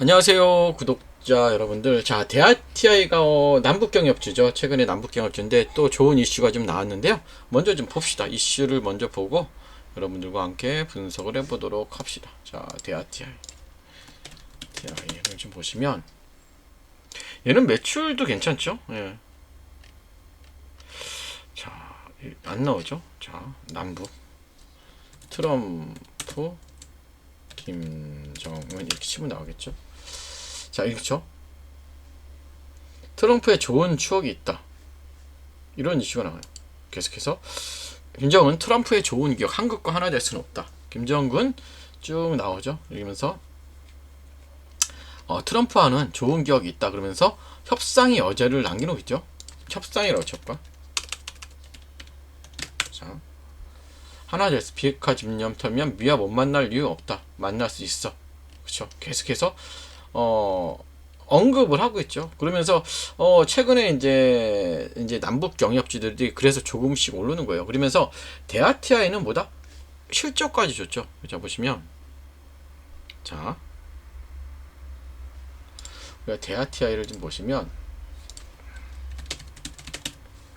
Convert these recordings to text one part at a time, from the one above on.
안녕하세요 구독자 여러분들. 자 대아티아이가 어, 남북경협주죠. 최근에 남북경협주인데 또 좋은 이슈가 좀 나왔는데요. 먼저 좀 봅시다. 이슈를 먼저 보고 여러분들과 함께 분석을 해보도록 합시다. 자 대아티아이 대아이를 좀 보시면 얘는 매출도 괜찮죠? 예. 자안 나오죠? 자 남북. 트럼프 김 정은 이렇게 치면 나오겠죠 자, 이렇죠. 트럼프의 좋은 추억이 있다. 이런 이슈가 나와요. 계속해서 김정은 트럼프의 좋은 기억 한국과 하나 될 수는 없다. 김정은 쭉 나오죠. 이러면서 어, 트럼프와는 좋은 기억이 있다. 그러면서 협상의 여제를 남기놓고 있죠. 협상이라고 쳤까? 자, 하나 될수 비핵화 집념 털면 미아 못 만날 이유 없다. 만날 수 있어. 그렇죠. 계속해서 어, 언급을 하고 있죠. 그러면서 어, 최근에 이제 이제 남북 경협지들이 그래서 조금씩 오르는 거예요. 그러면서 대아티아이는 뭐다? 실적까지 줬죠. 자 보시면 자 우리가 대아티아이를 좀 보시면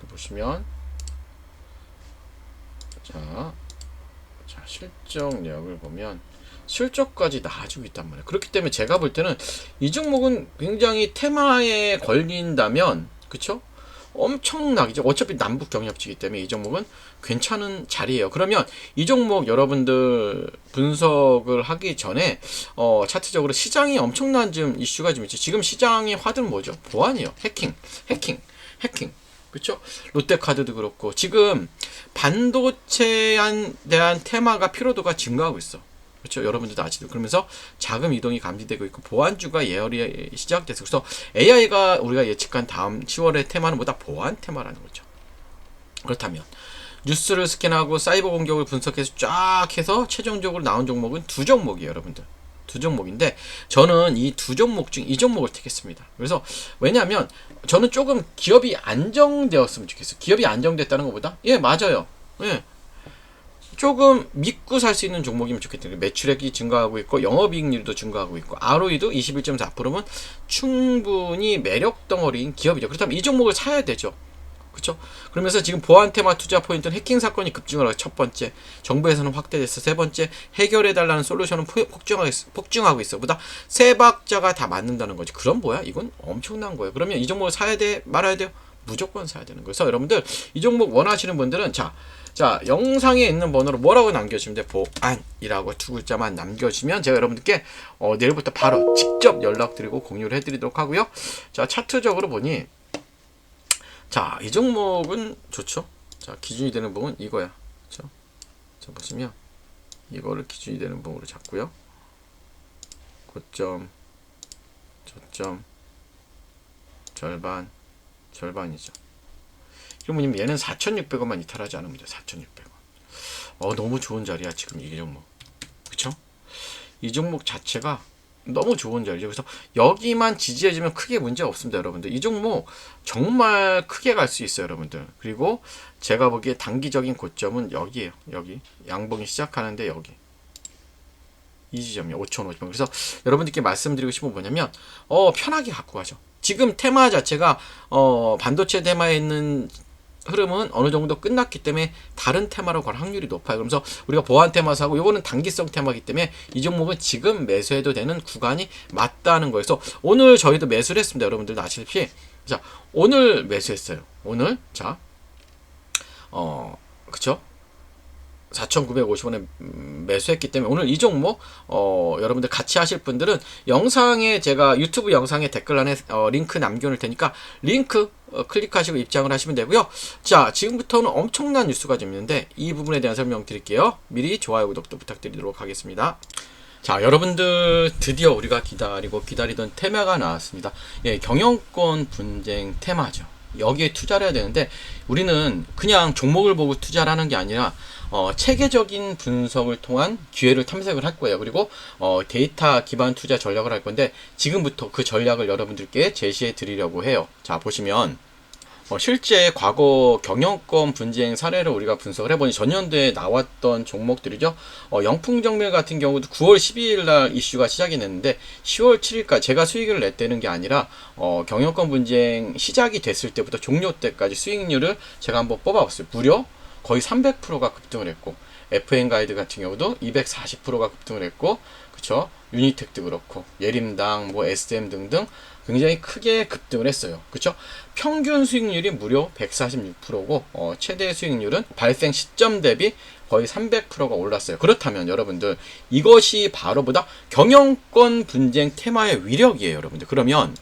보시면 자, 자 실적력을 보면 실적까지 나아지고 있단 말이에요. 그렇기 때문에 제가 볼 때는 이 종목은 굉장히 테마에 걸린다면 그쵸? 엄청나겠죠. 어차피 남북 경협지기 때문에 이 종목은 괜찮은 자리예요. 그러면 이 종목 여러분들 분석을 하기 전에 어, 차트적으로 시장이 엄청난 좀 이슈가 좀 있죠. 지금 시장의 화두는 뭐죠? 보안이요. 해킹, 해킹, 해킹. 그렇죠? 롯데카드도 그렇고 지금 반도체에 대한 테마가 피로도가 증가하고 있어. 그렇죠. 여러분들도 아시죠. 그러면서 자금 이동이 감지되고 있고 보안주가 예열이 시작돼서 그래서 AI가 우리가 예측한 다음 10월의 테마는 뭐다 보안 테마라는 거죠. 그렇다면 뉴스를 스캔하고 사이버 공격을 분석해서 쫙 해서 최종적으로 나온 종목은 두 종목이에요, 여러분들. 두 종목인데 저는 이 두 종목 중 이 종목을 택했습니다. 그래서 왜냐하면 저는 조금 기업이 안정되었으면 좋겠어요. 기업이 안정됐다는 것보다 예 맞아요. 예 조금 믿고 살 수 있는 종목이면 좋겠다. 매출액이 증가하고 있고 영업이익률도 증가하고 있고 ROE도 21.4%면 충분히 매력 덩어리인 기업이죠. 그렇다면 이 종목을 사야 되죠. 그렇죠? 그러면서 지금 보안 테마 투자 포인트는 해킹 사건이 급증을 하고 첫 번째, 정부에서는 확대됐어. 세 번째, 해결해 달라는 솔루션은 폭증하고 있어. 폭증하고 있어. 보다 세 박자가 다 맞는다는 거지. 그럼 뭐야? 이건 엄청난 거예요. 그러면 이 종목을 사야 돼? 말아야 돼요? 무조건 사야 되는 거예요. 그래서 여러분들 이 종목 원하시는 분들은 자, 자, 영상에 있는 번호로 뭐라고 남겨주시면 돼? 보안이라고 두 글자만 남겨주시면 제가 여러분들께 어, 내일부터 바로 직접 연락드리고 공유를 해드리도록 하고요. 자, 차트적으로 보니 자, 이 종목은 좋죠. 자, 기준이 되는 부분 이거야. 그렇죠? 자, 보시면 이거를 기준이 되는 부분으로 잡고요. 고점, 저점, 절반, 절반이죠. 그러면 얘는 4,600원만 이탈하지 않으면 돼. 4,600원. 어, 너무 좋은 자리야, 지금 이 종목. 그쵸? 이 종목 자체가 너무 좋은 자리죠. 그래서 여기만 지지해주면 크게 문제 없습니다, 여러분들. 이 종목 정말 크게 갈 수 있어요, 여러분들. 그리고 제가 보기에 단기적인 고점은 여기에요. 여기. 양봉이 시작하는데 여기. 이 지점이 5,500원. 그래서 여러분들께 말씀드리고 싶은 건 뭐냐면, 어, 편하게 갖고 가죠. 지금 테마 자체가, 어, 반도체 테마에 있는 흐름은 어느 정도 끝났기 때문에 다른 테마로 갈 확률이 높아요. 그러면서 우리가 보안 테마 사고 요거는 단기성 테마이기 때문에 이 종목은 지금 매수해도 되는 구간이 맞다는. 그래서 오늘 저희도 매수를 했습니다. 여러분들도 아시다시피 자 오늘 매수했어요. 오늘 자 어 그쵸? 4,950원에 매수했기 때문에 오늘 이 종목 어, 여러분들 같이 하실 분들은 영상에 제가 유튜브 영상에 댓글란에 어, 링크 남겨놓을 테니까 링크 어, 클릭하시고 입장을 하시면 되고요. 자 지금부터는 엄청난 뉴스가 좀 있는데 이 부분에 대한 설명 드릴게요. 미리 좋아요 구독도 부탁드리도록 하겠습니다. 자, 여러분들 드디어 우리가 기다리고 기다리던 테마가 나왔습니다. 예, 경영권 분쟁 테마죠. 여기에 투자를 해야 되는데 우리는 그냥 종목을 보고 투자를 하는 게 아니라 어, 체계적인 분석을 통한 기회를 탐색을 할 거예요. 그리고 어, 데이터 기반 투자 전략을 할 건데 지금부터 그 전략을 여러분들께 제시해 드리려고 해요. 자 보시면 어, 실제 과거 경영권 분쟁 사례를 우리가 분석을 해보니 전년도에 나왔던 종목들이죠. 어, 영풍정밀 같은 경우도 9월 12일 날 이슈가 시작이 됐는데 10월 7일까지 제가 수익을 냈다는 게 아니라 어, 경영권 분쟁 시작이 됐을 때부터 종료 때까지 수익률을 제가 한번 뽑아봤어요. 무려 거의 300%가 급등을 했고 FN 가이드 같은 경우도 240%가 급등을 했고 그쵸? 유니텍도 그렇고 예림당 뭐 SM 등등 굉장히 크게 급등을 했어요. 그쵸? 평균 수익률이 무려 146%고 어, 최대 수익률은 발생 시점 대비 거의 300%가 올랐어요. 그렇다면 여러분들 이것이 바로보다 경영권 분쟁 테마의 위력이에요 여러분들. 그러면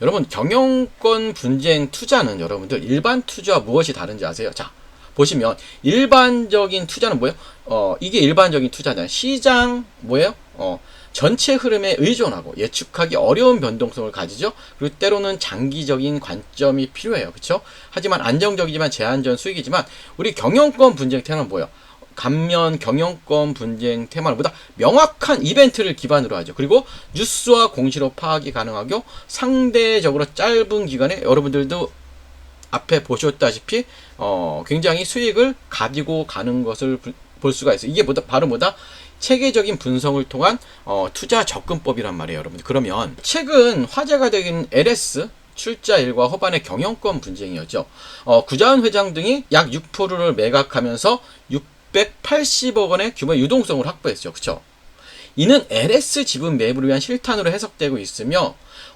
여러분 경영권 분쟁 투자는 여러분들 일반 투자와 무엇이 다른지 아세요? 자 보시면 일반적인 투자는 뭐예요? 어, 이게 일반적인 투자잖아요. 시장 뭐예요? 어, 전체 흐름에 의존하고 예측하기 어려운 변동성을 가지죠. 그리고 때로는 장기적인 관점이 필요해요. 그렇죠? 하지만 안정적이지만 제한전 수익이지만 우리 경영권 분쟁 테마는 뭐예요? 감면 경영권 분쟁 테마는 보다 명확한 이벤트를 기반으로 하죠. 그리고 뉴스와 공시로 파악이 가능하고 상대적으로 짧은 기간에 여러분들도 앞에 보셨다시피 어, 굉장히 수익을 가지고 가는 것을 부- 볼 수가 있어요. 이게 뭐다 바로 뭐다 체계적인 분석을 통한 어, 투자 접근법이란 말이에요, 여러분. 그러면 최근 화제가 되긴 LS 출자 일과 허반의 경영권 분쟁이었죠. 어, 구자은 회장 등이 약 6%를 매각하면서 680억 원의 규모의 유동성을 확보했죠. 그렇죠? 이는 LS 지분 매입을 위한 실탄으로 해석되고 있으며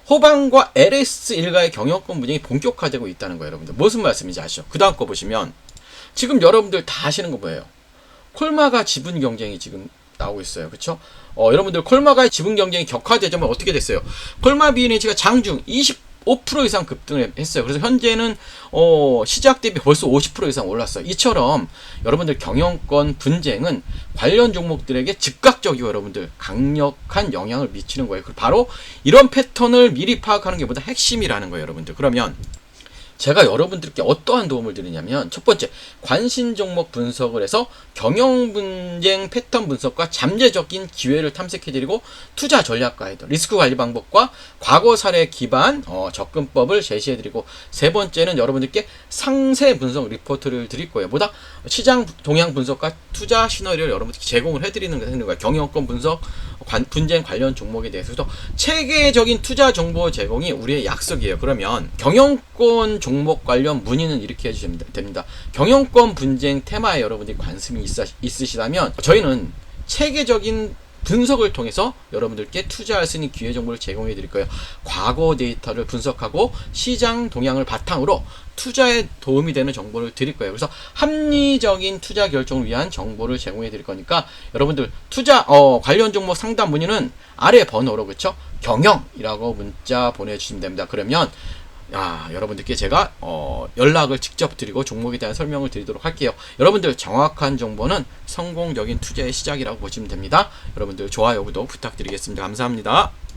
호방과 LS 일가의 경영권 분쟁이 본격화되고 있다는 거예요, 여러분들. 무슨 말씀인지 아시죠? 그 다음 거 보시면 지금 여러분들 다 아시는 거 뭐예요? 콜마가 지분 경쟁이 지금 나오고 있어요. 그렇죠? 어, 여러분들 콜마가 지분 경쟁이 격화되자면 어떻게 됐어요? 콜마 비엔이지가 장중 25% 이상 급등을 했어요. 그래서 현재는 어, 시작 대비 벌써 50% 이상 올랐어요. 이처럼 여러분들 경영권 분쟁은 관련 종목들에게 즉각적이고 여러분들 강력한 영향을 미치는 거예요. 바로 이런 패턴을 미리 파악하는 게 보다 핵심이라는 거예요, 여러분들. 그러면 제가 여러분들께 어떠한 도움을 드리냐면 첫 번째 관심 종목 분석을 해서 경영 분쟁 패턴 분석과 잠재적인 기회를 탐색해드리고 투자 전략 가이드, 리스크 관리 방법과 과거 사례 기반 어, 접근법을 제시해드리고 세 번째는 여러분들께 상세 분석 리포트를 드릴 거예요. 보다 시장 동향 분석과 투자 시너리를 여러분들께 제공을 해드리는 거예요. 경영권 분석, 관- 분쟁 관련 종목에 대해서 그래서 체계적인 투자 정보 제공이 우리의 약속이에요. 그러면 경영권 종목 관련 문의는 이렇게 해주시면 됩니다. 경영권 분쟁 테마에 여러분들이 관심이 있으, 있으시다면 저희는 체계적인 분석을 통해서 여러분들께 투자할 수 있는 기회 정보를 제공해 드릴 거예요. 과거 데이터를 분석하고 시장 동향을 바탕으로 투자에 도움이 되는 정보를 드릴 거예요. 그래서 합리적인 투자 결정을 위한 정보를 제공해 드릴 거니까 여러분들 투자 어, 관련 종목 상담 문의는 아래 번호로 그쵸? 경영이라고 문자 보내주시면 됩니다. 그러면 야, 여러분들께 제가 어, 연락을 직접 드리고 종목에 대한 설명을 드리도록 할게요. 여러분들 정확한 정보는 성공적인 투자의 시작이라고 보시면 됩니다. 여러분들 좋아요, 구독 부탁드리겠습니다. 감사합니다.